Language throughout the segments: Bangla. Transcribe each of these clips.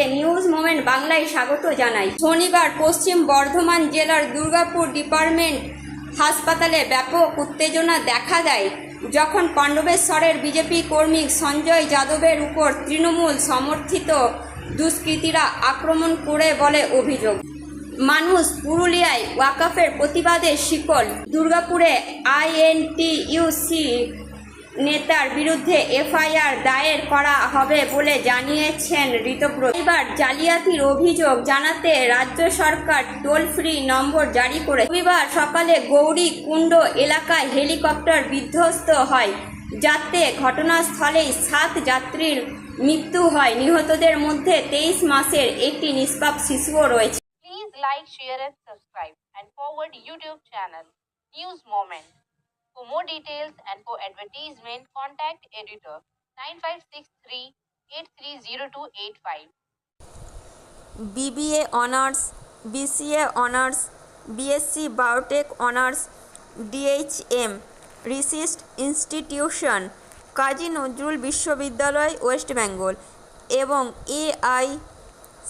সবাইকে নিউজ মোমেন্ট বাংলায় স্বাগত জানাই। শনিবার পশ্চিম বর্ধমান জেলার দুর্গাপুর ডিপার্টমেন্ট হাসপাতালে ব্যাপক উত্তেজনা দেখা দেয়। যখন পাণ্ডবেশ্বরের বিজেপি কর্মী সঞ্জয় যাদবের উপর তৃণমূল সমর্থিত দুষ্কৃতীরা আক্রমণ করে বলে অভিযোগ। মানুষ পুরুলিয়ায় ওয়াকাফের প্রতিবাদে শিকল। দুর্গাপুরে আইএনটিইউসি নেতার বিরুদ্ধে এফআইআর দায়ের করা হবে বলে জানিয়েছেন ঋতব্রত এবার জালিয়াতির অভিযোগ জানাতে রাজ্য সরকার টোল ফ্রি নম্বর জারি করে রবিবার সকালে গৌরী কুণ্ড এলাকায় হেলিকপ্টার বিধ্বস্ত হয় যাতে ঘটনাস্থলেই সাত যাত্রীর মৃত্যু হয়। নিহতদের মধ্যে তেইশ মাসের একটি নিষ্পাপ শিশুও রয়েছে। Please like, share, and subscribe, and forward YouTube channel News Moment. For more details and for advertisement, contact editor 9563 830285. BBA honours BCA honours BSc biotech honours DHM রিসিস্ট institution Kazi Nazrul বিশ্ববিদ্যালয় ওয়েস্ট বেঙ্গল এবং এআই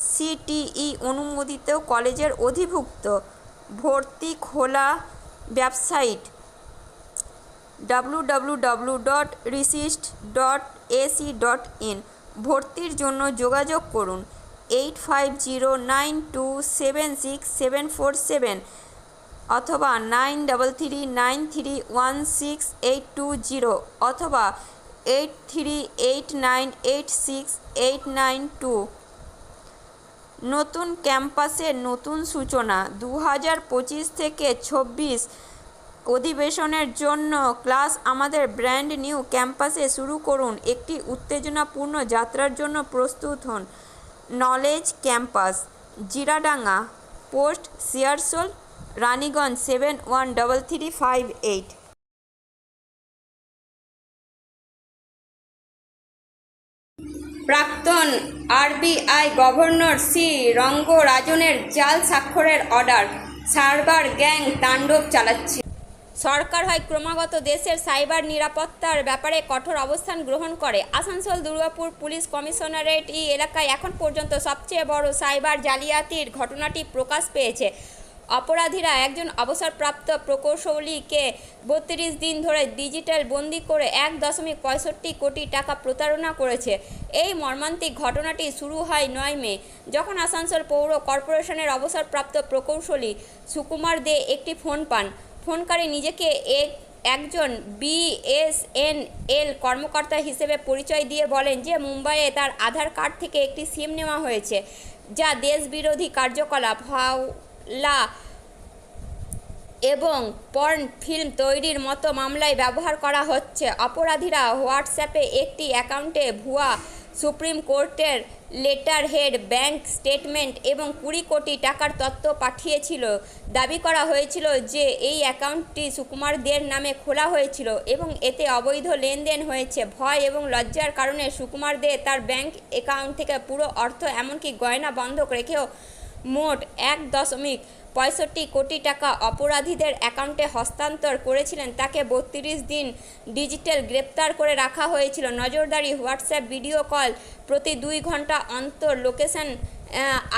সিটিই অনুমোদিত কলেজের অধিভুক্ত ভর্তি খোলা ওয়েবসাইট www.resist.ac.in ভর্তির জন্য যোগাযোগ করুন eight five zero nine two seven six seven four seven অথবা nine double three nine three one six eight two zero অথবা eight three eight nine eight six eight nine two নতুন ক্যাম্পাসের নতুন সূচনা দু হাজার পঁচিশ থেকে ছব্বিশ অধিবেশনের জন্য ক্লাস আমাদের ব্র্যান্ড নিউ ক্যাম্পাসে শুরু করুন। একটি উত্তেজনাপূর্ণ যাত্রার জন্য প্রস্তুত হন। Knowledge campus, Jiradanga post Searsole, Raniganj seven one double three five eight. প্রাক্তন আরবিআই গভর্নর সি রঙ্গরাজনের জাল স্বাক্ষরের অর্ডার। সার্ভার গ্যাং তাণ্ডব চালাচ্ছে। সরকার হয় ক্রমাগত দেশের সাইবার নিরাপত্তার ব্যাপারে কঠোর অবস্থান গ্রহণ করে। আসানসোল, দুর্গাপুর পুলিশ কমিশনারেট এই এলাকায় এখন পর্যন্ত সবচেয়ে বড় সাইবার জালিয়াতির ঘটনাটি প্রকাশ পেয়েছে। অপরাধীরা একজন অবসরপ্রাপ্ত প্রকৌশলীকে বত্রিশ দিন ধরে ডিজিটাল বন্দি করে এক দশমিক পঁয়ষট্টি কোটি টাকা প্রতারণা করেছে। এই মর্মান্তিক ঘটনাটি শুরু হয় নয় মে, যখন আসানসোল পৌর কর্পোরেশনের অবসরপ্রাপ্ত প্রকৌশলী সুকুমার দে একটি ফোন পান। ফোনকারী নিজেকে এক, একজন বিএসএনএল কর্মকর্তা হিসেবে পরিচয় দিয়ে বলেন যে মুম্বাইয়ে তার আধার কার্ড থেকে একটি সিম নেওয়া হয়েছে, যা দেশবিরোধী কার্যকলাপ, হাওলা এবং পর্ন ফিল্ম তৈরির মতো মামলায় ব্যবহার করা হচ্ছে। অপরাধীরা হোয়াটসঅ্যাপে একটি অ্যাকাউন্টে ভুয়া সুপ্রিম কোর্টের লেটার হেড ব্যাংক স্টেটমেন্ট এবং কুড়ি কোটি টাকার তথ্য পাঠিয়েছিল। দাবি করা হয়েছিল যে এই অ্যাকাউন্টটি সুকুমার দের নামে খোলা হয়েছিল এবং এতে অবৈধ লেনদেন হয়েছে। ভয় এবং লজ্জার কারণে সুকুমার দে তার ব্যাংক অ্যাকাউন্ট থেকে পুরো অর্থ এমনকি গয়না বন্ধক রেখেও মোট এক দশমিক পঁয়ষট্টি কোটি টাকা অপরাধীদের অ্যাকাউন্টে হস্তান্তর করেছিলেন, তাকে বত্রিশ দিন ডিজিটাল গ্রেপ্তার করে রাখা হয়েছিল। নজরদারি, হোয়াটসঅ্যাপ, ভিডিও কল প্রতি দুই ঘণ্টা অন্তর লোকেশন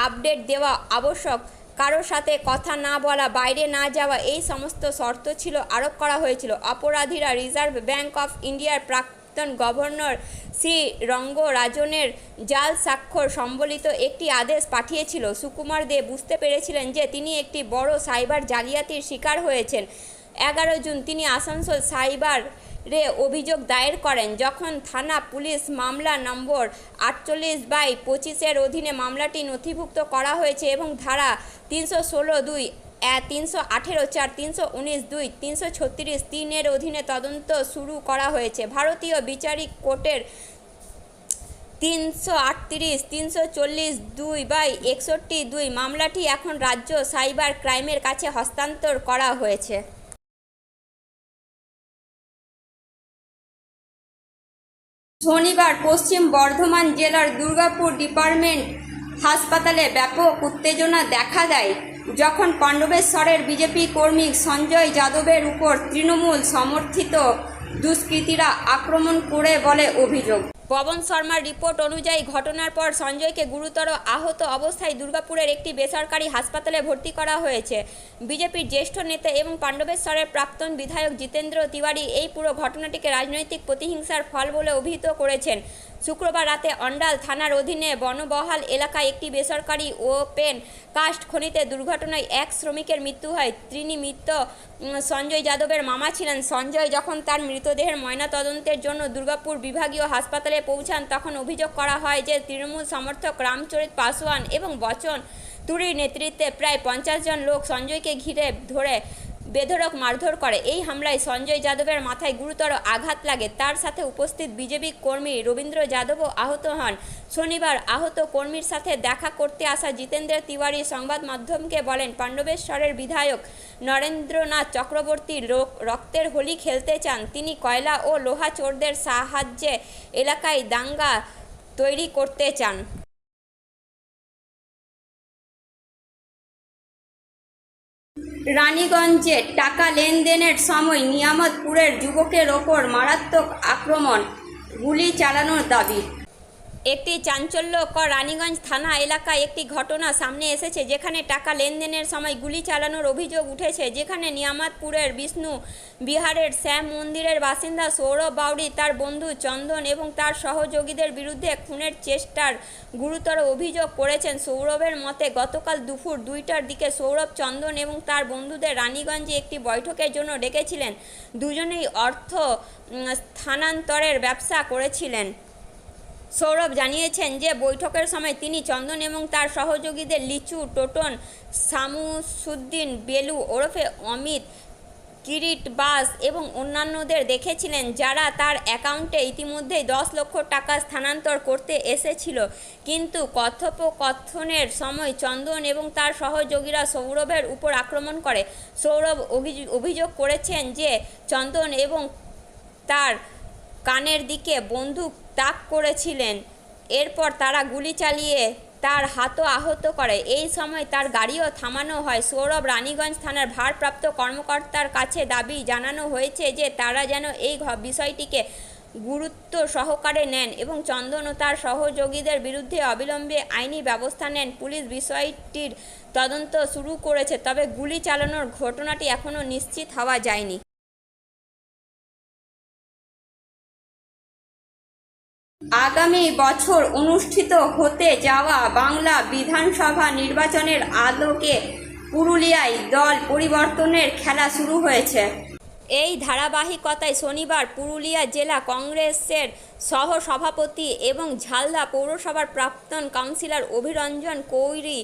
আপডেট দেওয়া আবশ্যক। কারোর সাথে কথা না বলা, বাইরে না যাওয়া, এই সমস্ত শর্ত ছিল আরোপ করা হয়েছিল। অপরাধীরা রিজার্ভ ব্যাংক অফ ইন্ডিয়ার প্রাক্তন গভর্নর শ্রী রঙ্গরাজনের জাল স্বাক্ষর সম্বলিত একটি আদেশ পাঠিয়েছিল। সুকুমার দে বুঝতে পেরেছিলেন যে তিনি একটি বড় সাইবার জালিয়াতির শিকার হয়েছেন। এগারো জুন তিনি আসানসোল সাইবার রে অভিযোগ দায়ের করেন। যখন থানা পুলিশ মামলা নম্বর আটচল্লিশ বাই পঁচিশের অধীনে মামলাটি নথিভুক্ত করা হয়েছে এবং ধারা তিনশো ষোলো দুই তিনশো আঠেরো, চার তিনশো উনিশ, দুই তিনশো ছত্রিশ তিনের অধীনে তদন্ত শুরু করা হয়েছে। ভারতীয় বিচারিক কোর্টের তিনশো আটত্রিশ, তিনশো চল্লিশ, দুই বাই একষট্টি দুই মামলাটি এখন রাজ্য সাইবার ক্রাইমের কাছে হস্তান্তর করা হয়েছে। শনিবার পশ্চিম বর্ধমান জেলার দুর্গাপুর ডিপার্টমেন্ট হাসপাতালে ব্যাপক উত্তেজনা দেখা দেয়। যখন পাণ্ডবেশ্বরের বিজেপি কর্মী সঞ্জয় যাদবের উপর তৃণমূল সমর্থিত দুষ্কৃতীরা আক্রমণ করে বলে অভিযোগ। পবন শর্মার রিপোর্ট অনুযায়ী ঘটনার পর সঞ্জয়কে গুরুতর আহত অবস্থায় দুর্গাপুরের একটি বেসরকারি হাসপাতালে ভর্তি করা হয়েছে। বিজেপির জ্যেষ্ঠ নেতা এবং পাণ্ডবেশ্বরের প্রাক্তন বিধায়ক জিতেন্দ্র তিওয়ারি এই পুরো ঘটনাটিকে রাজনৈতিক প্রতিহিংসার ফল বলে অভিহিত করেছেন। শুক্রবার রাতে অন্ডাল থানার অধীনে বনবহাল এলাকায় একটি বেসরকারি ওপেন কাস্ট খনিতে দুর্ঘটনায় এক শ্রমিকের মৃত্যু হয়। তিনি মৃত সঞ্জয় যাদবের মামা ছিলেন। সঞ্জয় যখন তার মৃতদেহের ময়নাতদন্তের জন্য দুর্গাপুর বিভাগীয় হাসপাতালে পৌঁছান, তখন অভিযোগ করা হয় যে তৃণমূল সমর্থক রামচরিত পাসওয়ান এবং বচন তুরির নেতৃত্বে প্রায় পঞ্চাশ জন লোক সঞ্জয়কে ঘিরে ধরে বেধড়ক মারধর করে। এই হামলায় সঞ্জয় যাদবের মাথায় গুরুতর আঘাত লাগে। তার সাথে উপস্থিত বিজেপি কর্মী রবীন্দ্র যাদবও আহত হন। শনিবার আহত কর্মীর সাথে দেখা করতে আসা জিতেন্দ্র তিওয়ারি সংবাদ মাধ্যমকে বলেন, পাণ্ডবেশ্বরের বিধায়ক নরেন্দ্রনাথ চক্রবর্তী রক্তের হোলি খেলতে চান। তিনি কয়লা ও লোহা চোরদের সাহায্যে এলাকায় দাঙ্গা তৈরি করতে চান। রানীগঞ্জে টাকা লেনদেনের সময় নিয়ামতপুরের যুবকের ওপর মারাত্মক আক্রমণ গুলি চালানোর দাবি। একটি চাঞ্চল্যকর রানীগঞ্জ থানা এলাকায় একটি ঘটনা সামনে এসেছে, যেখানে টাকা লেনদেনের সময় গুলি চালানোর অভিযোগ উঠেছে, যেখানে নিয়ামতপুরের বিষ্ণু বিহারের শ্যাম মন্দিরের বাসিন্দা সৌরভ বাউরি তার বন্ধু চন্দন এবং তার সহযোগীদের বিরুদ্ধে খুনের চেষ্টার গুরুতর অভিযোগ করেছেন। সৌরভের মতে, গতকাল দুপুর দুইটার দিকে সৌরভ চন্দন এবং তার বন্ধুদের রানীগঞ্জে একটি বৈঠকের জন্য ডেকেছিলেন। দুজনেই অর্থ স্থানান্তরের ব্যবসা করেছিলেন। সৌরভ জানিয়েছেন যে বৈঠকের সময় তিনি চন্দন এবং তার সহযোগীদের লিচু, টোটন সামুসুদ্দিন বেলু ওরফে অমিত, কিরিট বাস এবং অন্যান্যদের দেখেছিলেন যারা তার অ্যাকাউন্টে ইতিমধ্যেই দশ লক্ষ টাকা স্থানান্তর করতে এসেছিল। কিন্তু কথোপকথনের সময় চন্দন এবং তার সহযোগীরা সৌরভের উপর আক্রমণ করে। সৌরভ অভিযোগ অভিযোগ করেছেন যে চন্দন এবং তার কানের দিকে বন্দুক তাক করেছিলেন। এরপর তারা গুলি চালিয়ে তার হাতও আহত করে। এই সময় তার গাড়িও থামানো হয়। সৌরভ রানীগঞ্জ থানার ভারপ্রাপ্ত কর্মকর্তার কাছে দাবি জানানো হয়েছে যে তারা যেন এই বিষয়টিকে গুরুত্ব সহকারে নেন এবং চন্দন ও তার সহযোগীদের বিরুদ্ধে অবিলম্বে আইনি ব্যবস্থা নেন। পুলিশ বিষয়টির তদন্ত শুরু করেছে, তবে গুলি চালানোর ঘটনাটি এখনও নিশ্চিত হওয়া যায়নি। আগামী বছর অনুষ্ঠিত হতে যাওয়া বাংলা বিধানসভা নির্বাচনের আলোকে পুরুলিয়ায় দল পরিবর্তনের খেলা শুরু হয়েছে। এই ধারাবাহিকতায় শনিবার পুরুলিয়া জেলা কংগ্রেসের সহ সভাপতি এবং ঝালদা পৌরসভার প্রাক্তন কাউন্সিলর অভিরঞ্জন কৌরি,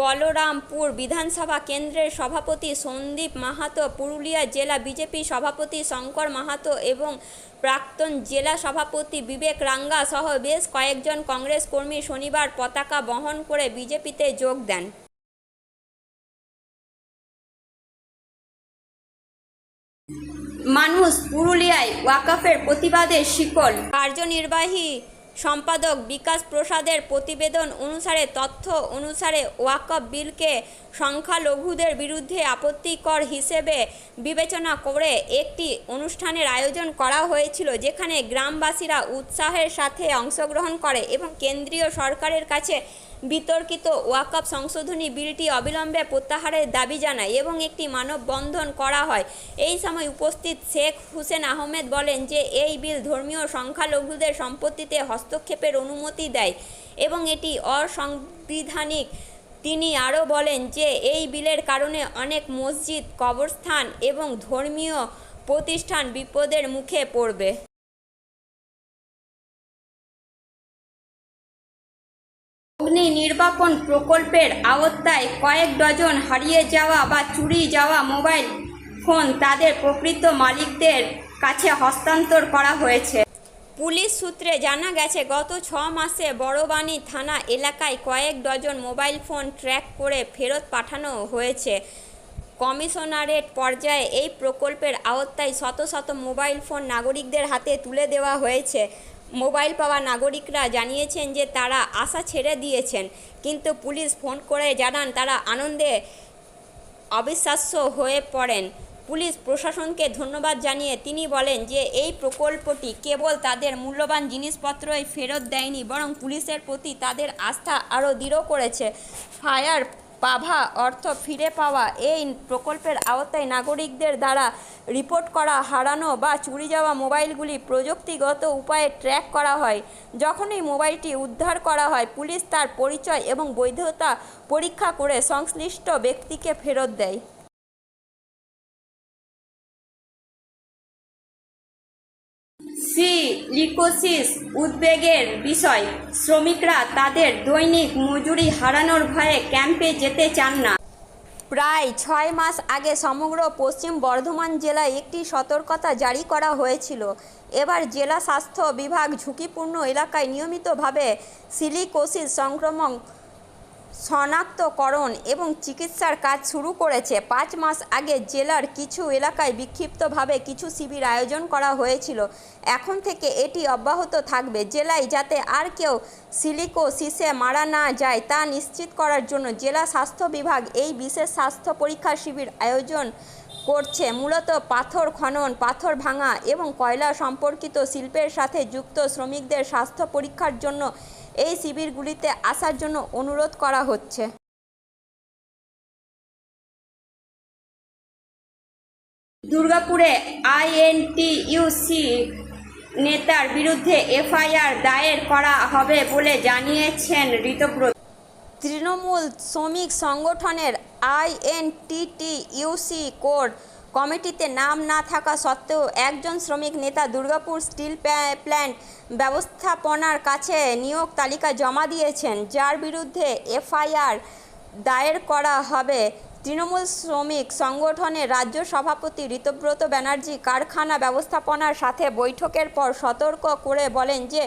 বলরামপুর বিধানসভা কেন্দ্রের সভাপতি সন্দীপ মাহাতো, পুরুলিয়া জেলা বিজেপি সভাপতি শঙ্কর মাহাতো এবং প্রাক্তন জেলা সভাপতি বিবেক রাঙ্গা সহ বেশ কয়েকজন কংগ্রেস কর্মী শনিবার পতাকা বহন করে বিজেপিতে যোগ দেন। মানুষ পুরুলিয়ায় ওয়াকাফের প্রতিবাদে শিকল। কার্যনির্বাহী সম্পাদক বিকাশ প্রসাদের প্রতিবেদন অনুসারে তথ্য অনুসারে ওয়াকফ বিলকে সংখ্যালঘুদের বিরুদ্ধে আপত্তিকর হিসেবে বিবেচনা করে একটি অনুষ্ঠানের আয়োজন করা হয়েছিল, যেখানে গ্রামবাসীরা উৎসাহের সাথে অংশগ্রহণ করে এবং কেন্দ্রীয় সরকারের কাছে বিতর্কিত ওয়াকফ সংশোধনী বিলটি অবিলম্বে প্রত্যাহারের দাবি জানায় এবং একটি মানববন্ধন করা হয়। এই সময় উপস্থিত শেখ হুসেন আহমেদ বলেন যে, এই বিল ধর্মীয় সংখ্যালঘুদের সম্পত্তিতে হস্তক্ষেপের অনুমতি দেয় এবং এটি অসাংবিধানিক। তিনি আরও বলেন যে, এই বিলের কারণে অনেক মসজিদ, কবরস্থান এবং ধর্মীয় প্রতিষ্ঠান বিপদের মুখে পড়বে। অগ্নি নির্বাপন প্রকল্পের আওতায় কয়েক ডজন হারিয়ে যাওয়া বা চুরি যাওয়া মোবাইল ফোন তাদের প্রকৃত মালিকদের কাছে হস্তান্তর করা হয়েছে। পুলিশ সূত্রে জানা গেছে, গত ছ মাসে বড়বাণী থানা এলাকায় কয়েক ডজন মোবাইল ফোন ট্র্যাক করে ফেরত পাঠানো হয়েছে। কমিশনারেট পর্যায়ে এই প্রকল্পের আওতায় শত শত মোবাইল ফোন নাগরিকদের হাতে তুলে দেওয়া হয়েছে। মোবাইল পাওয়া নাগরিকরা জানিয়েছেন যে তারা আশা ছেড়ে দিয়েছেন, কিন্তু পুলিশ ফোন করে জানান তারা আনন্দে অবিশ্বাস্য হয়ে পড়েন। পুলিশ প্রশাসনকে ধন্যবাদ জানিয়ে তিনি বলেন যে এই প্রকল্পটি কেবল তাদের মূল্যবান জিনিসপত্রই ফেরত দেয়নি, বরং পুলিশের প্রতি তাদের আস্থা আরও দৃঢ় করেছে। ফায়ার পাভা অর্থ ফিরে পাওয়া এই প্রকল্পের আওতায় নাগরিকদের দ্বারা রিপোর্ট করা, হারানো বা চুরি যাওয়া মোবাইলগুলি প্রযুক্তিগত উপায়ে ট্র্যাক করা হয়। যখনই মোবাইলটি উদ্ধার করা হয়, পুলিশ তার পরিচয় এবং বৈধতা পরীক্ষা করে সংশ্লিষ্ট ব্যক্তিকে ফেরত দেয়। সিলিকোসিস উদ্বেগের বিষয়। শ্রমিকরা তাদের দৈনিক মজুরি হারানোর ভয়ে ক্যাম্পে যেতে চান না। প্রায় ছয় মাস আগে সমগ্র পশ্চিম বর্ধমান জেলায় একটি সতর্কতা জারি করা হয়েছিল। এবার জেলা স্বাস্থ্য বিভাগ ঝুঁকিপূর্ণ এলাকায় নিয়মিতভাবে সিলিকোসিস সংক্রমণ শনাক্তকরণ এবং চিকিৎসার কাজ শুরু করেছে। পাঁচ মাস আগে জেলার কিছু এলাকায় বিক্ষিপ্তভাবে কিছু শিবির আয়োজন করা হয়েছিল। এখন থেকে এটি অব্যাহত থাকবে। জেলায় যাতে আর কেউ সিলিকো সিলিকোসিসে মারা না যায়, তা নিশ্চিত করার জন্য জেলা স্বাস্থ্য বিভাগ এই বিশেষ স্বাস্থ্য পরীক্ষা শিবির আয়োজন করছে। মূলত পাথর খনন, পাথর ভাঙা এবং কয়লা সম্পর্কিত শিল্পের সাথে যুক্ত শ্রমিকদের স্বাস্থ্য পরীক্ষার জন্য এই শিবিরগুলিতে আসার জন্য অনুরোধ করা হচ্ছে। দুর্গাপুরে আইএনটিইউসি নেতার বিরুদ্ধে এফআইআর দায়ের করা হবে বলে জানিয়েছেন ঋতব্রত তৃণমূল শ্রমিক সংগঠনের আইএনটিটিইউসি কোর কমিটিতে নাম না থাকা সত্ত্বেও একজন শ্রমিক নেতা দুর্গাপুর স্টিল প্ল্যান্ট ব্যবস্থাপনার কাছে নিয়োগ তালিকা জমা দিয়েছেন, যার বিরুদ্ধে এফআইআর দায়ের করা হবে। তৃণমূল শ্রমিক সংগঠনের রাজ্য সভাপতি ঋতব্রত ব্যানার্জি কারখানা ব্যবস্থাপনার সাথে বৈঠকের পর সতর্ক করে বলেন যে,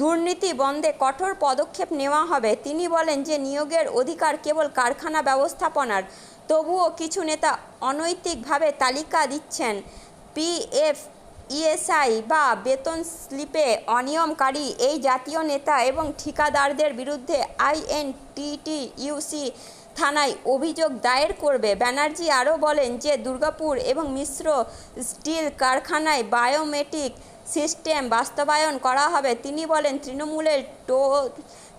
দুর্নীতি বন্ধে কঠোর পদক্ষেপ নেওয়া হবে। তিনি বলেন যে, নিয়োগের অধিকার কেবল কারখানা ব্যবস্থাপনার তবুও কিছু নেতা অনৈতিকভাবে তালিকা দিচ্ছেন। পিএফ, ইএসআই বা বেতন স্লিপে অনিয়মকারী এই জাতীয় নেতা এবং ঠিকাদারদের বিরুদ্ধে আইএনটিটিইউসি থানায় অভিযোগ দায়ের করবে। ব্যানার্জি আরও বলেন যে দুর্গাপুর এবং মিশ্র স্টিল কারখানায় বায়োমেট্রিক সিস্টেম বাস্তবায়ন করা হবে। তিনি বলেন, তৃণমূলের টোল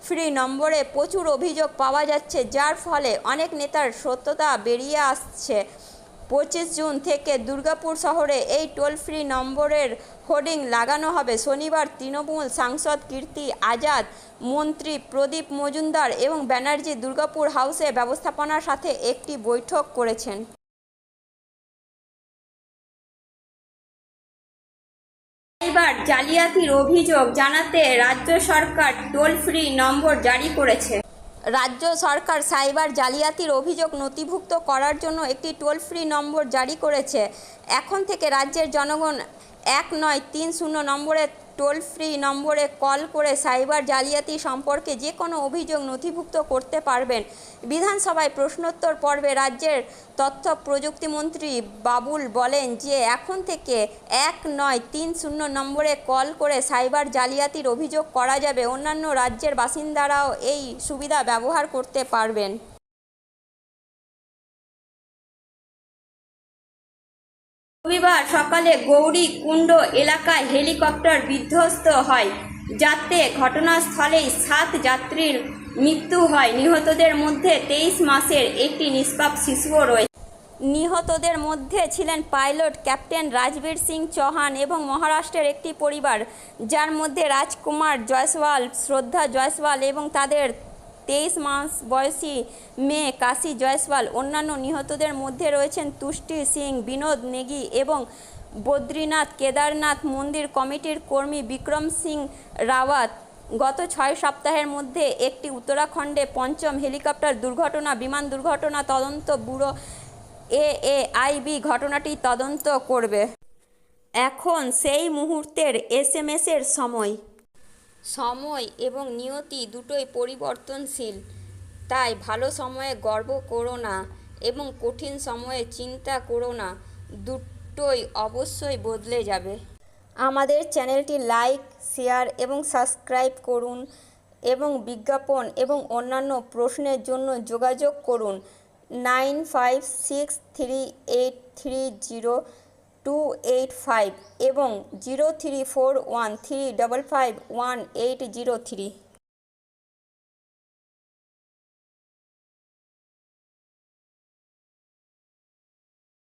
ফ্রি নম্বরে প্রচুর অভিযোগ পাওয়া যাচ্ছে, যার ফলে অনেক নেতার সত্যতা বেরিয়ে আসছে। পঁচিশ জুন থেকে দুর্গাপুর শহরে এই টোল ফ্রি নম্বরের হোর্ডিং লাগানো হবে। শনিবার তৃণমূল সাংসদ কীর্তি আজাদ, মন্ত্রী প্রদীপ মজুমদার এবং ব্যানার্জি দুর্গাপুর হাউসে ব্যবস্থাপনার সাথে একটি বৈঠক করেছেন। এবার জালিয়াতির অভিযোগ জানাতে রাজ্য সরকার টোল ফ্রি নম্বর জারি করেছে। রাজ্য সরকার সাইবার জালিয়াতির অভিযোগ নথিভুক্ত করার জন্য একটি টোল ফ্রি নম্বর জারি করেছে। এখন থেকে রাজ্যের জনগণ এক নয় তিন শূন্য নম্বরে টোল ফ্রি নম্বরে কল করে সাইবার জালিয়াতি সম্পর্কে যে কোনো অভিযোগ নথিভুক্ত করতে পারবেন। বিধানসভায় প্রশ্নোত্তর পর্বে রাজ্যের তথ্য প্রযুক্তিমন্ত্রী বাবুল বলেন যে, এখন থেকে এক নয় তিন শূন্য নম্বরে কল করে সাইবার জালিয়াতির অভিযোগ করা যাবে। অন্যান্য রাজ্যের বাসিন্দারাও এই সুবিধা ব্যবহার করতে পারবেন। রবিবার সকালে গৌরী কুণ্ড এলাকায় হেলিকপ্টার বিধ্বস্ত হয়, যাতে ঘটনাস্থলেই সাত যাত্রীর মৃত্যু হয়। নিহতদের মধ্যে তেইশ মাসের একটি নিষ্পাপ শিশুও রয়েছে। নিহতদের মধ্যে ছিলেন পাইলট ক্যাপ্টেন রাজবীর সিং চৌহান এবং মহারাষ্ট্রের একটি পরিবার, যার মধ্যে রাজকুমার জয়সওয়াল, শ্রদ্ধা জয়সওয়াল এবং তাদের তেইশ মাস বয়সী মেয়ে কাশি জয়সওয়াল, অন্যান্য নিহতদের মধ্যে রয়েছেন তুষ্টি সিং, বিনোদ নেগি এবং বদ্রীনাথ কেদারনাথ মন্দির কমিটির কর্মী বিক্রম সিং রাওয়াত। গত ছয় সপ্তাহের মধ্যে একটি উত্তরাখণ্ডে পঞ্চম হেলিকপ্টার দুর্ঘটনা, বিমান দুর্ঘটনা, তদন্ত ব্যুরো এএআইবি ঘটনাটি তদন্ত করবে। এখন সেই মুহূর্তের এস এসএমএসের সময়। সময় এবং নিয়তি দুটোই পরিবর্তনশীল। তাই ভালো সময়ে গর্ব করো না এবং কঠিন সময়ে চিন্তা করো না, দুটোই অবশ্যই বদলে যাবে। আমাদের চ্যানেলটি লাইক, শেয়ার এবং সাবস্ক্রাইব করুন এবং বিজ্ঞাপন এবং অন্যান্য প্রশ্নের জন্য যোগাযোগ করুন nine five six three eight three zero two eight five এবং zero three four one three double five one eight zero three